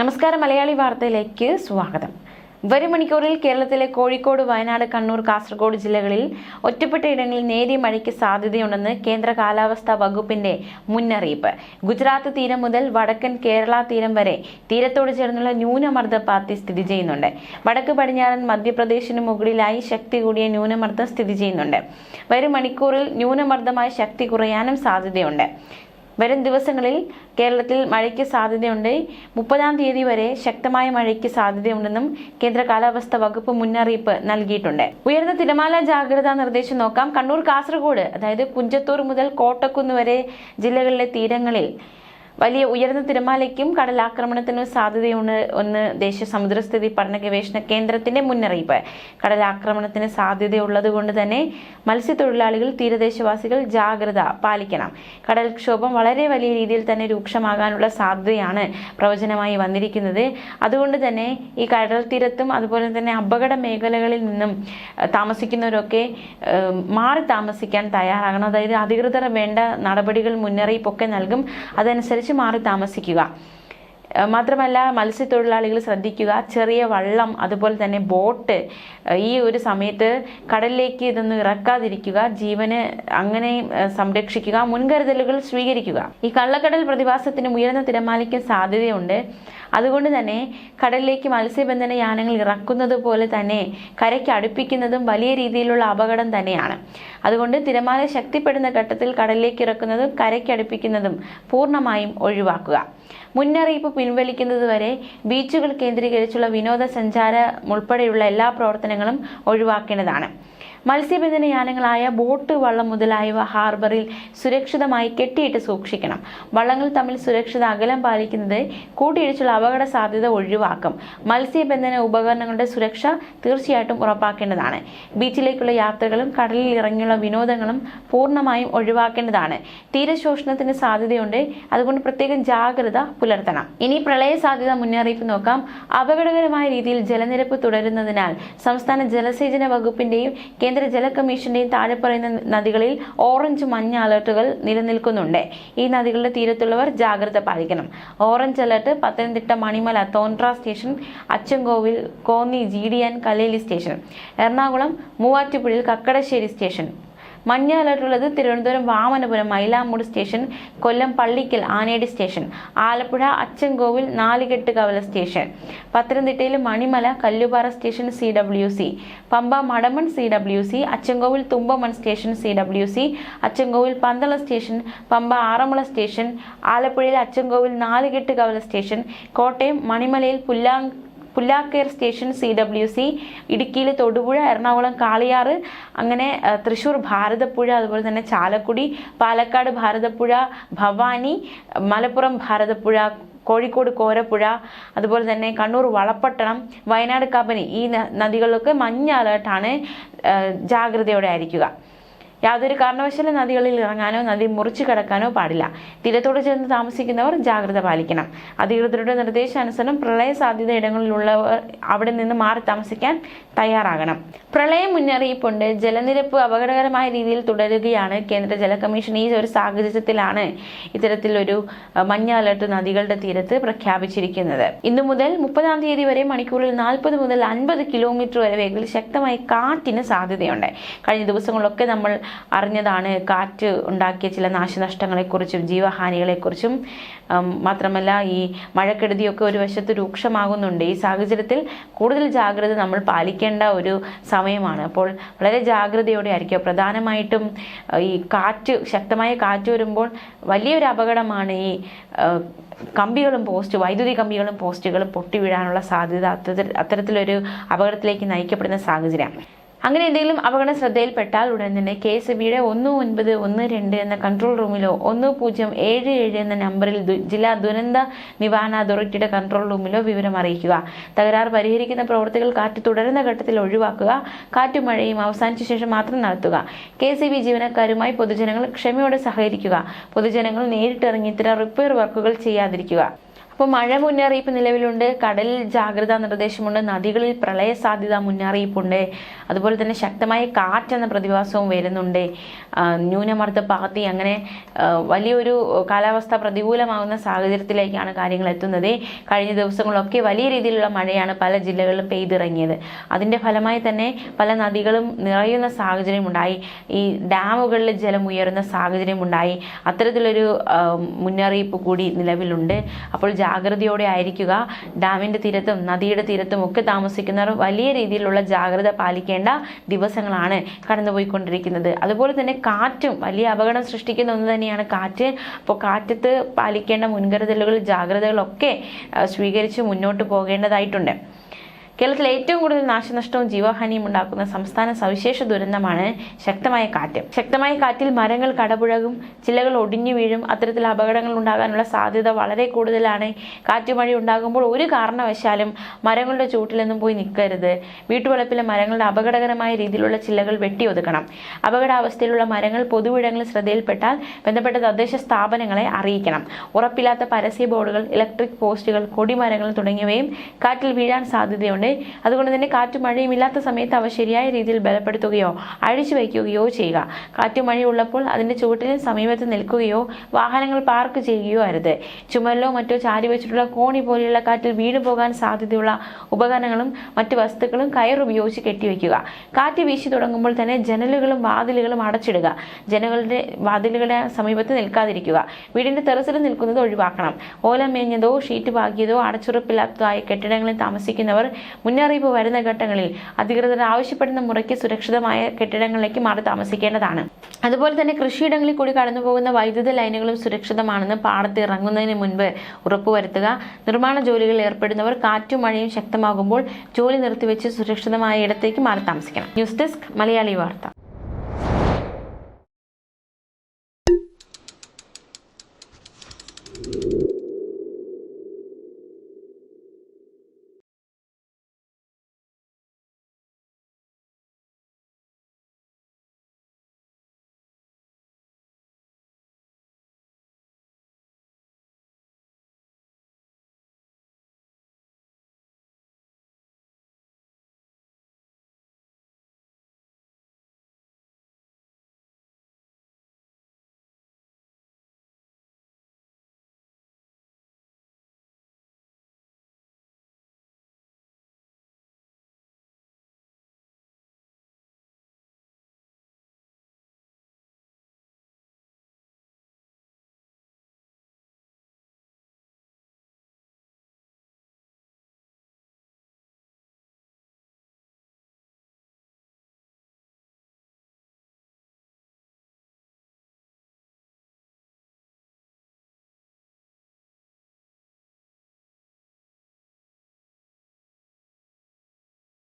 നമസ്കാരം മലയാളി വാർത്തയിലേക്ക് സ്വാഗതം. വരും മണിക്കൂറിൽ കേരളത്തിലെ കോഴിക്കോട് വയനാട് കണ്ണൂർ കാസർഗോഡ് ജില്ലകളിൽ ഒറ്റപ്പെട്ട ഇടങ്ങളിൽ നേരിയ മഴയ്ക്ക് സാധ്യതയുണ്ടെന്ന് കേന്ദ്ര കാലാവസ്ഥാ വകുപ്പിന്റെ മുന്നറിയിപ്പ്. ഗുജറാത്ത് തീരം മുതൽ വടക്കൻ കേരള തീരം വരെ തീരത്തോട് ചേർന്നുള്ള ന്യൂനമർദ്ദ പാത്തി സ്ഥിതി ചെയ്യുന്നുണ്ട്. വടക്ക് പടിഞ്ഞാറൻ മധ്യപ്രദേശിന് മുകളിലായി ശക്തി കൂടിയ ന്യൂനമർദ്ദം സ്ഥിതി ചെയ്യുന്നുണ്ട്. വരും മണിക്കൂറിൽ ന്യൂനമർദ്ദമായ ശക്തി കുറയാനും സാധ്യതയുണ്ട്. വരും ദിവസങ്ങളിൽ കേരളത്തിൽ മഴയ്ക്ക് സാധ്യതയുണ്ട്. മുപ്പതാം തീയതി വരെ ശക്തമായ മഴയ്ക്ക് സാധ്യതയുണ്ടെന്നും കേന്ദ്ര കാലാവസ്ഥാ വകുപ്പ് മുന്നറിയിപ്പ് നൽകിയിട്ടുണ്ട്. ഉയർന്ന തിരമാല ജാഗ്രതാ നിർദ്ദേശം നോക്കാം. കണ്ണൂർ കാസർഗോഡ് അതായത് കുഞ്ചത്തൂർ മുതൽ കോട്ടക്കുന്ന് വരെ ജില്ലകളിലെ തീരങ്ങളിൽ വലിയ ഉയർന്ന തിരമാലയ്ക്കും കടലാക്രമണത്തിനും സാധ്യതയുണ്ട് എന്ന് ദേശീയ സമുദ്രസ്ഥിതി പഠന ഗവേഷണ കേന്ദ്രത്തിന്റെ മുന്നറിയിപ്പ്. കടലാക്രമണത്തിന് സാധ്യതയുള്ളതുകൊണ്ട് തന്നെ മത്സ്യത്തൊഴിലാളികൾ തീരദേശവാസികൾ ജാഗ്രത പാലിക്കണം. കടൽക്ഷോഭം വളരെ വലിയ രീതിയിൽ തന്നെ രൂക്ഷമാകാനുള്ള സാധ്യതയാണ് പ്രവചനമായി വന്നിരിക്കുന്നത്. അതുകൊണ്ട് തന്നെ ഈ കടൽ തീരത്തും അതുപോലെ തന്നെ അപകട മേഖലകളിൽ നിന്നും താമസിക്കുന്നവരൊക്കെ മാറി താമസിക്കാൻ തയ്യാറാകണം. അതായത് അധികൃതർ വേണ്ട നടപടികൾ മുന്നറിയിപ്പൊക്കെ നൽകും. അതനുസരിച്ച് മാറി താമസിക്കുക മാത്രമല്ല മത്സ്യത്തൊഴിലാളികൾ ശ്രദ്ധിക്കുക ചെറിയ വള്ളം അതുപോലെ തന്നെ ബോട്ട് ഈ ഒരു സമയത്ത് കടലിലേക്ക് ഇതൊന്നും ഇറക്കാതിരിക്കുക ജീവന് അങ്ങനെ സംരക്ഷിക്കുക മുൻകരുതലുകൾ സ്വീകരിക്കുക. ഈ കള്ളക്കടൽ പ്രതിഭാസത്തിന് ഉയർന്ന തിരമാലയ്ക്ക് സാധ്യതയുണ്ട്. അതുകൊണ്ട് തന്നെ കടലിലേക്ക് മത്സ്യബന്ധന യാനങ്ങൾ ഇറക്കുന്നത് പോലെ തന്നെ കരയ്ക്ക് അടുപ്പിക്കുന്നതും വലിയ രീതിയിലുള്ള അപകടം തന്നെയാണ്. അതുകൊണ്ട് തിരമാല ശക്തിപ്പെടുന്ന ഘട്ടത്തിൽ കടലിലേക്ക് ഇറക്കുന്നതും കരയ്ക്ക് അടുപ്പിക്കുന്നതും പൂർണമായും ഒഴിവാക്കുക. മുന്നറിയിപ്പ് പിൻവലിക്കുന്നത് വരെ ബീച്ചുകൾ കേന്ദ്രീകരിച്ചുള്ള വിനോദസഞ്ചാരം ഉൾപ്പെടെയുള്ള എല്ലാ പ്രവർത്തനങ്ങളും ഒഴിവാക്കേണ്ടതാണ്. മത്സ്യബന്ധന യാനങ്ങളായ ബോട്ട് വള്ളം മുതലായവ ഹാർബറിൽ സുരക്ഷിതമായി കെട്ടിയിട്ട് സൂക്ഷിക്കണം. വള്ളങ്ങൾ തമ്മിൽ സുരക്ഷിത അകലം പാലിക്കുന്നത് കൂട്ടിയിടിച്ചുള്ള അപകട സാധ്യത ഒഴിവാക്കും. മത്സ്യബന്ധന ഉപകരണങ്ങളുടെ സുരക്ഷ തീർച്ചയായിട്ടും ഉറപ്പാക്കേണ്ടതാണ്. ബീച്ചിലേക്കുള്ള യാത്രകളും കടലിൽ ഇറങ്ങിയുള്ള വിനോദങ്ങളും പൂർണമായും ഒഴിവാക്കേണ്ടതാണ്. തീരശോഷണത്തിന് സാധ്യതയുണ്ട്. അതുകൊണ്ട് പ്രത്യേകം ജാഗ്രത പുലർത്തണം. ഇനി പ്രളയ സാധ്യത മുന്നറിയിപ്പ് നോക്കാം. അപകടകരമായ രീതിയിൽ ജലനിരപ്പ് തുടരുന്നതിനാൽ സംസ്ഥാന ജലസേചന വകുപ്പിന്റെയും കേന്ദ്ര ജല കമ്മീഷന്റെയും താഴെ പറയുന്ന നദികളിൽ ഓറഞ്ച് മഞ്ഞ അലർട്ടുകൾ നിലനിൽക്കുന്നുണ്ട്. ഈ നദികളുടെ തീരത്തുള്ളവർ ജാഗ്രത പാലിക്കണം. Orange alert Pathanamthitta Manimala Thondra station Achankovil Konni G D N Kalleli station Ernakulam മൂവാറ്റുപുഴയിൽ കക്കടശ്ശേരി സ്റ്റേഷൻ മഞ്ഞ അലർട്ടുള്ളത് Thiruvananthapuram Vamanapuram Mylamoodu station Kollam Pallikkal Anedi station Alappuzha Achankovil Nalukettu Kavala station പത്തനംതിട്ടയിൽ Manimala Kallupara station C W C Pamba Madamon C W C Achankovil Thumpamon station C W C Achankovil Pandala station Pamba Aranmula station ആലപ്പുഴയിൽ Achankovil Nalukettu Kavala station Kottayam മണിമലയിൽ പുല്ലാങ് Pullakayar station C W C ഇടുക്കിയിൽ തൊടുപുഴ എറണാകുളം കാളിയാറ് അങ്ങനെ തൃശ്ശൂർ ഭാരതപ്പുഴ അതുപോലെ തന്നെ ചാലക്കുടി പാലക്കാട് ഭാരതപ്പുഴ ഭവാനി മലപ്പുറം ഭാരതപ്പുഴ കോഴിക്കോട് കോരപ്പുഴ അതുപോലെ തന്നെ കണ്ണൂർ വളപ്പട്ടണം വയനാട് കബനി ഈ നദികളിലൊക്കെ മഞ്ഞ അലേർട്ടാണ് ജാഗ്രതയോടെ ആയിരിക്കുക. യാതൊരു കാരണവശാലും നദികളിൽ ഇറങ്ങാനോ നദി മുറിച്ചു കടക്കാനോ പാടില്ല. തീരത്തോട് ചേർന്ന് താമസിക്കുന്നവർ ജാഗ്രത പാലിക്കണം. അധികൃതരുടെ നിർദ്ദേശാനുസരണം പ്രളയ സാധ്യത ഇടങ്ങളിലുള്ളവർ അവിടെ നിന്ന് മാറി താമസിക്കാൻ തയ്യാറാകണം. പ്രളയ മുന്നറിയിപ്പുണ്ട്. ജലനിരപ്പ് അപകടകരമായ രീതിയിൽ തുടരുകയാണ് കേന്ദ്ര ജല കമ്മീഷൻ. ഈ ഒരു സാഹചര്യത്തിലാണ് ഇത്തരത്തിലൊരു മഞ്ഞ അലർട്ട് നദികളുടെ തീരത്ത് പ്രഖ്യാപിച്ചിരിക്കുന്നത്. ഇന്നു മുതൽ മുപ്പതാം തീയതി വരെ മണിക്കൂറിൽ നാൽപ്പത് മുതൽ അൻപത് കിലോമീറ്റർ വരെ വേഗത്തിൽ ശക്തമായ കാറ്റിന് സാധ്യതയുണ്ട്. കഴിഞ്ഞ ദിവസങ്ങളിലൊക്കെ നമ്മൾ അറിഞ്ഞതാണ് കാറ്റ് ഉണ്ടാക്കിയ ചില നാശനഷ്ടങ്ങളെക്കുറിച്ചും ജീവഹാനികളെക്കുറിച്ചും. മാത്രമല്ല ഈ മഴക്കെടുതിയൊക്കെ ഒരു വശത്ത് രൂക്ഷമാകുന്നുണ്ട്. ഈ സാഹചര്യത്തിൽ കൂടുതൽ ജാഗ്രത നമ്മൾ പാലിക്കേണ്ട ഒരു സമയമാണ്. അപ്പോൾ വളരെ ജാഗ്രതയോടെ ആയിരിക്കുക പ്രധാനമായിട്ടും ഈ കാറ്റ് ശക്തമായ കാറ്റ് വരുമ്പോൾ വലിയൊരു അപകടമാണ് ഈ കമ്പികളും പോസ്റ്റ് വൈദ്യുതി കമ്പികളും പോസ്റ്റുകളും പൊട്ടി വീഴാനുള്ള സാധ്യത അത്തരത്തിലൊരു അപകടത്തിലേക്ക് നയിക്കപ്പെടുന്ന സാഹചര്യം. അങ്ങനെ എന്തെങ്കിലും അപകടം ശ്രദ്ധയിൽപ്പെട്ടാൽ ഉടൻ തന്നെ കെ എസ് ബിയുടെ ഒന്ന് ഒൻപത് ഒന്ന് രണ്ട് എന്ന കൺട്രോൾ റൂമിലോ ഒന്ന് പൂജ്യം ഏഴ് ഏഴ് എന്ന നമ്പറിൽ ജില്ലാ ദുരന്ത നിവാരണ അതോറിറ്റിയുടെ കൺട്രോൾ റൂമിലോ വിവരം അറിയിക്കുക. തകരാർ പരിഹരിക്കുന്ന പ്രവൃത്തികൾ കാറ്റ് തുടരുന്ന ഘട്ടത്തിൽ ഒഴിവാക്കുക. കാറ്റും മഴയും അവസാനിച്ച ശേഷം മാത്രം നടത്തുക. കെ സി ബി ജീവനക്കാരുമായി പൊതുജനങ്ങൾ ക്ഷമയോടെ സഹകരിക്കുക. പൊതുജനങ്ങൾ നേരിട്ടിറങ്ങി ഇത്തരം റിപ്പയർ വർക്കുകൾ ചെയ്യാതിരിക്കുക. അപ്പോൾ മഴ മുന്നറിയിപ്പ് നിലവിലുണ്ട് കടലിൽ ജാഗ്രതാ നിർദ്ദേശമുണ്ട് നദികളിൽ പ്രളയ സാധ്യത മുന്നറിയിപ്പുണ്ട്. അതുപോലെ തന്നെ ശക്തമായ കാറ്റെന്ന പ്രതിഭാസവും വരുന്നുണ്ട്. ന്യൂനമർദ്ദ പാത്തി അങ്ങനെ വലിയൊരു കാലാവസ്ഥ പ്രതികൂലമാകുന്ന സാഹചര്യത്തിലേക്കാണ് കാര്യങ്ങൾ എത്തുന്നത്. കഴിഞ്ഞ ദിവസങ്ങളൊക്കെ വലിയ രീതിയിലുള്ള മഴയാണ് പല ജില്ലകളിലും പെയ്തിറങ്ങിയത്. അതിന്റെ ഫലമായി തന്നെ പല നദികളും നിറയുന്ന സാഹചര്യമുണ്ടായി. ഈ ഡാമുകളിൽ ജലം ഉയരുന്ന സാഹചര്യമുണ്ടായി. അത്തരത്തിലൊരു മുന്നറിയിപ്പ് കൂടി നിലവിലുണ്ട്. അപ്പോൾ ജാഗ്രതയോടെ ആയിരിക്കുക. ഡാമിന്റെ തീരത്തും നദിയുടെ തീരത്തും ഒക്കെ താമസിക്കുന്നവർ വലിയ രീതിയിലുള്ള ജാഗ്രത പാലിക്കേണ്ട ദിവസങ്ങളാണ് കടന്നുപോയിക്കൊണ്ടിരിക്കുന്നത്. അതുപോലെ തന്നെ കാറ്റും വലിയ അപകടം സൃഷ്ടിക്കുന്ന ഒന്ന് തന്നെയാണ് കാറ്റ്. അപ്പോൾ കാറ്റത്ത് പാലിക്കേണ്ട മുൻകരുതലുകൾ ജാഗ്രതകളൊക്കെ സ്വീകരിച്ച് മുന്നോട്ട് പോകേണ്ടതായിട്ടുണ്ട്. കേരളത്തിൽ ഏറ്റവും കൂടുതൽ നാശനഷ്ടവും ജീവഹാനിയും ഉണ്ടാക്കുന്ന സംസ്ഥാന സവിശേഷ ദുരന്തമാണ് ശക്തമായ കാറ്റ്. ശക്തമായ കാറ്റിൽ മരങ്ങൾ കടപുഴകും ചിലകൾ ഒടിഞ്ഞു വീഴും അത്തരത്തിൽ അപകടങ്ങൾ ഉണ്ടാകാനുള്ള സാധ്യത വളരെ കൂടുതലാണ്. കാറ്റുമഴ ഉണ്ടാകുമ്പോൾ ഒരു കാരണവശാലും മരങ്ങളുടെ ചൂട്ടിലൊന്നും പോയി നിൽക്കരുത്. വീട്ടുവളപ്പിലെ മരങ്ങളുടെ അപകടകരമായ രീതിയിലുള്ള ചിലകൾ വെട്ടി ഒതുക്കണം. അപകടാവസ്ഥയിലുള്ള മരങ്ങൾ പൊതുവിടങ്ങളിൽ ശ്രദ്ധയിൽപ്പെട്ടാൽ ബന്ധപ്പെട്ട തദ്ദേശ സ്ഥാപനങ്ങളെ അറിയിക്കണം. ഉറപ്പില്ലാത്ത പരസ്യ ബോർഡുകൾ ഇലക്ട്രിക് പോസ്റ്റുകൾ കൊടിമരങ്ങൾ തുടങ്ങിയവയും കാറ്റിൽ വീഴാൻ സാധ്യതയുണ്ട്. അതുകൊണ്ട് തന്നെ കാറ്റും മഴയും ഇല്ലാത്ത സമയത്ത് അവ ശരിയായ രീതിയിൽ ബലപ്പെടുത്തുകയോ അഴിച്ചു വയ്ക്കുകയോ ചെയ്യുക. കാറ്റും മഴയും ഉള്ളപ്പോൾ അതിന്റെ ചുവട്ടിന് സമീപത്ത് നിൽക്കുകയോ വാഹനങ്ങൾ പാർക്ക് ചെയ്യുകയോ അരുത്. ചുമലോ മറ്റോ ചാരി വെച്ചിട്ടുള്ള കോണി പോലെയുള്ള കാറ്റിൽ വീണു പോകാൻ സാധ്യതയുള്ള ഉപകരണങ്ങളും മറ്റു വസ്തുക്കളും കയർ ഉപയോഗിച്ച് കെട്ടിവെക്കുക കാറ്റ് വീശി തുടങ്ങുമ്പോൾ തന്നെ ജനലുകളും വാതിലുകളും അടച്ചിടുക. ജനലുകളുടെ വാതിലുകളുടെ സമീപത്ത് നിൽക്കാതിരിക്കുക. വീടിന്റെ ടെറസിൽ നിൽക്കുന്നത് ഒഴിവാക്കണം. ഓല മേഞ്ഞതോ ഷീറ്റ് പാകിയതോ അടച്ചുറപ്പില്ലാത്തതായ കെട്ടിടങ്ങളിൽ താമസിക്കുന്നവർ മുന്നറിയിപ്പ് വരുന്ന ഘട്ടങ്ങളിൽ അധികൃതർ ആവശ്യപ്പെടുന്ന മുറയ്ക്ക് സുരക്ഷിതമായ കെട്ടിടങ്ങളിലേക്ക് മാറി താമസിക്കേണ്ടതാണ്. അതുപോലെ തന്നെ കൃഷിയിടങ്ങളിൽ കൂടി കടന്നുപോകുന്ന വൈദ്യുത ലൈനുകളും സുരക്ഷിതമാണെന്ന് പാടത്ത് ഇറങ്ങുന്നതിന് മുൻപ് ഉറപ്പുവരുത്തുക. നിർമ്മാണ ജോലികളിൽ ഏർപ്പെടുന്നവർ കാറ്റും മഴയും ശക്തമാകുമ്പോൾ ജോലി നിർത്തിവെച്ച് സുരക്ഷിതമായ ഇടത്തേക്ക് മാറി താമസിക്കണം. ന്യൂസ് ഡെസ്ക് മലയാളി വാർത്ത.